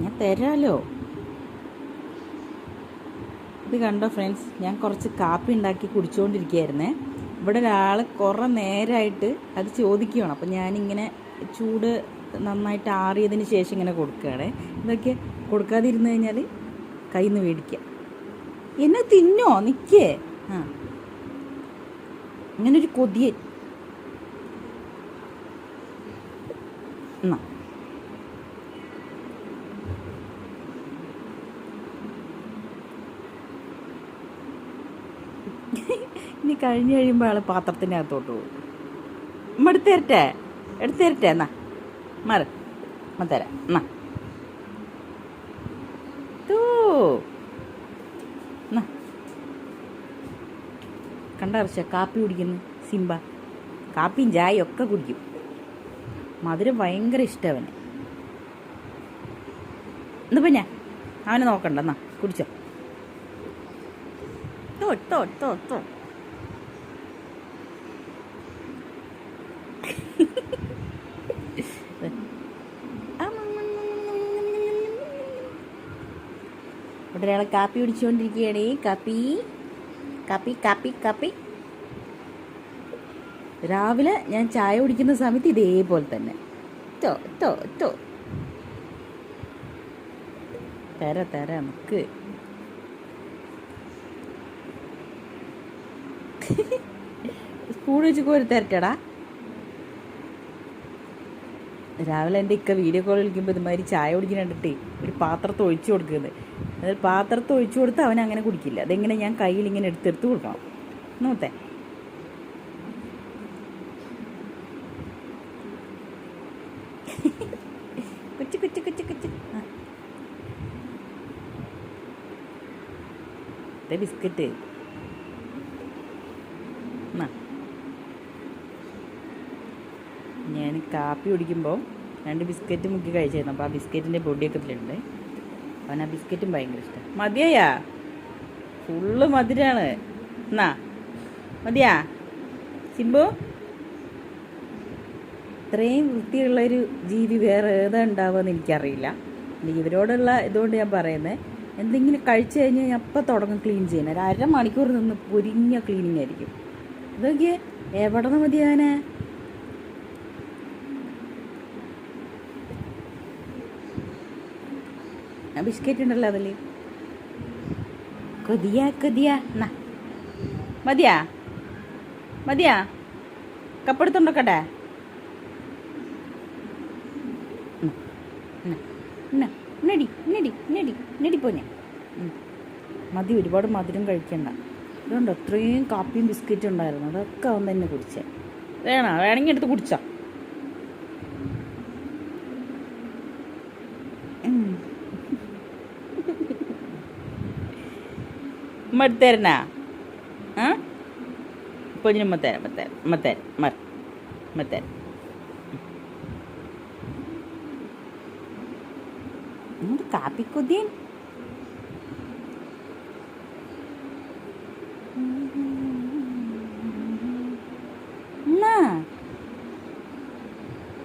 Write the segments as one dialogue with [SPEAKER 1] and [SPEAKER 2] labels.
[SPEAKER 1] ഞാൻ തരാലോ? ഇത് കണ്ടോ ഫ്രണ്ട്സ് ഞാൻ കുറച്ച് കാപ്പി ഉണ്ടാക്കി കുടിച്ചുകൊണ്ടിരിക്കുകയായിരുന്നേ ഇവിടെ ഒരാൾ കുറേ നേരമായിട്ട് അത് ചോദിക്കുകയാണ് അപ്പം ഞാനിങ്ങനെ ചൂട് നന്നായിട്ട് ആറിയതിന് ശേഷം ഇങ്ങനെ കൊടുക്കുകയാണ്. ഇതൊക്കെ കൊടുക്കാതിരുന്ന് കഴിഞ്ഞാൽ കയ്യിൽ നിന്ന് മേടിക്കുക. എന്നെ തിന്നോ? നിൽക്കേ ആ. ഇങ്ങനൊരു കൊതിയൻ. എന്നാ ഇനി കഴിഞ്ഞ് കഴിയുമ്പോൾ അയാൾ പാത്രത്തിന്റെ അകത്തോട്ട് പോകും. അമ്മ എടുത്തു തരട്ടെ? എടുത്തു തരട്ടെ? എന്നാ മാറ. അമ്മ തരാം. എന്നാ. തൂ. എന്നാ. കണ്ട ഹർഷ കാപ്പി കുടിക്കുന്നു സിംബ. കാപ്പിയും ചായയും ഒക്കെ കുടിക്കും. മധുരം ഭയങ്കര ഇഷ്ടവന് എന്നാ പിന്നെ അവനെ നോക്കണ്ട. എന്നാ കുടിച്ചോ. തോ തോ തോ തോ. ഇവിടെ ഒരാൾ കാപ്പി കുടിച്ചുകൊണ്ടിരിക്കുകയാണേ. കാപ്പി. കാപ്പി കാപ്പി കാപ്പി. രാവിലെ ഞാൻ ചായ കുടിക്കുന്ന സമയത്ത് ഇതേപോലെ തന്നെ. തോ തോ തോ തര തര നമുക്ക്. സ്പൂൺ വെച്ച് കോരി തരട്ടടാ. രാവിലെ എന്റെ ഇക്ക വീഡിയോ കോൾ വിളിക്കുമ്പോൾ ഇതുമാതിരി ചായ കുടിക്കുന്നുണ്ടിട്ടേ ഒരു പാത്രത്ത് ഒഴിച്ചു കൊടുക്കുന്നത് അതായത് പാത്രത്ത് ഒഴിച്ചു കൊടുത്ത് അവൻ അങ്ങനെ കുടിക്കില്ല. അതെങ്ങനെ ഞാൻ കയ്യിൽ ഇങ്ങനെ എടുത്തെടുത്ത് കൊടുക്കണം? നോത്തെ കുച്ചു കുച്ചു കുച്ചു കുച്ചു. ആ. ബിസ്ക്കറ്റ്. ഞാൻ കാപ്പി കുടിക്കുമ്പോൾ രണ്ട് ബിസ്ക്കറ്റ് മുക്കി കഴിച്ചായിരുന്നു അപ്പോൾ ആ ബിസ്ക്കറ്റിന്റെ പൊടിയൊക്കെ ഇതിലുണ്ട്. അവൻ ആ ബിസ്ക്കറ്റും ഭയങ്കര ഇഷ്ടം. മതിയാ ഫുള്ള് മധുരാണ്. എന്നാ? മതിയാ? സിംബു ഇത്രയും വൃത്തിയുള്ളൊരു ജീവി വേറെ ഏതാ ഉണ്ടാവുമെന്ന് എനിക്കറിയില്ല ഇവരോടുള്ള ഇതുകൊണ്ട് ഞാൻ പറയുന്നത് എന്തെങ്കിലും കഴിച്ചു കഴിഞ്ഞാൽ ഞാൻ അപ്പം തുടങ്ങും ക്ലീൻ ചെയ്യാൻ. ഒരു അരമണിക്കൂർ നിന്ന് പൊരിഞ്ഞ ക്ലീനിങ് ആയിരിക്കും. ഇതൊക്കെ എവിടെ നിന്ന് മതിയാനെ? ബിസ്ക്കറ്റ് ഉണ്ടല്ലോ അതിൽ കൊതിയ കൊതിയ. എന്നാ മതിയാ? മതിയാ? കപ്പെടുത്തുണ്ടോക്കട്ടെ? നടി നടി നടി നടി പോന്നെ. ഉം. മതി ഒരുപാട് മധുരം കഴിക്കണ്ട. അതുകൊണ്ട് അത്രയും കാപ്പിയും ബിസ്ക്കറ്റും ഉണ്ടായിരുന്നു. അതൊക്കെ അവൻ തന്നെ കുടിച്ചേ. വേണോ? വേണമെങ്കിൽ എടുത്ത് കുടിച്ചോ. ഉമ്മ എടുത്തരണ ആ? പൊന്നിന് ഉമ്മ തരാം ഉമ്മ തരാം ഉമ്മ തരാം മർ ഉമ്മ തരാം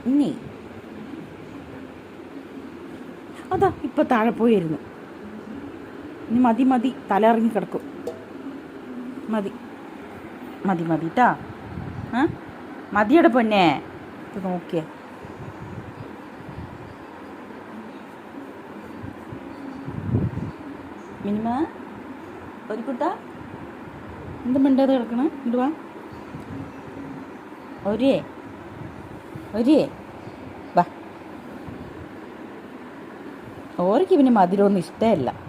[SPEAKER 1] ഇനി അതാ ഇപ്പൊ താഴെ പോയിരുന്നു. ഇനി മതി മതി. തല ഇറങ്ങി കിടക്കും. മതി. മതി മതി ട്ടാ. ആ മതിയുടെ പൊന്നെ. ഇത് നോക്കിയേ. മിനിമ ഒരു കുട്ട. എന്ത് മിണ്ടാതെ കിടക്കണ? ഇടുവാ ഒരേ. ഒരേ. വാ. ഓർക്ക് പിന്നെ മധുരമൊന്നും ഇഷ്ടമല്ല.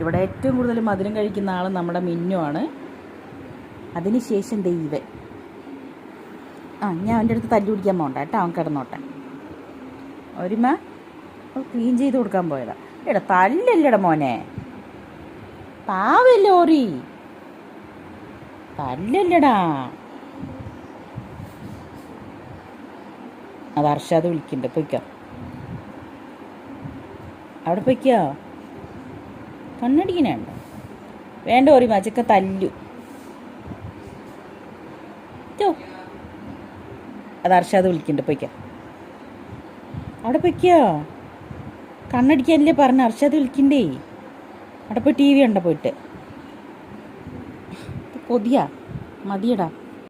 [SPEAKER 1] ഇവിടെ ഏറ്റവും കൂടുതൽ മധുരം കഴിക്കുന്ന ആൾ നമ്മുടെ മിന്നുവാണ് അതിനുശേഷം ദൈവൻ ആ ഞാൻ അവന്റെ അടുത്ത് തല്ലി പിടിക്കാൻ പോകണ്ട കേട്ടോ അവൻ കിടന്നോട്ടെ. ഒരുമ ക്ലീൻ ചെയ്ത് കൊടുക്കാൻ പോയതാ. എടാ തല്ലല്ലേടാ മോനെ. പാവല്ലേ ഓറി. തല്ലല്ലടാ. അത് അർഷാദ് വിളിക്കണ്ട. പൊയ്ക്കോ. അവിടെ പൊയ്ക്കോ. കണ്ണടിക്കണുണ്ടോ. വേണ്ട ഒരു മച്ചക്ക തല്ലു. അത് അർഷാദ് വിളിക്കണ്ട പൊയ്ക്ക. അവിടെ പൊയ്ക്കോ. കണ്ണടിക്കാനല്ലേ പറഞ്ഞ അർഷാദ് വിളിക്കണ്ടേ. അവിടെ പോയി ടി വി ഉണ്ടോ പോയിട്ട്. കൊതിയാ. മതിയടാ.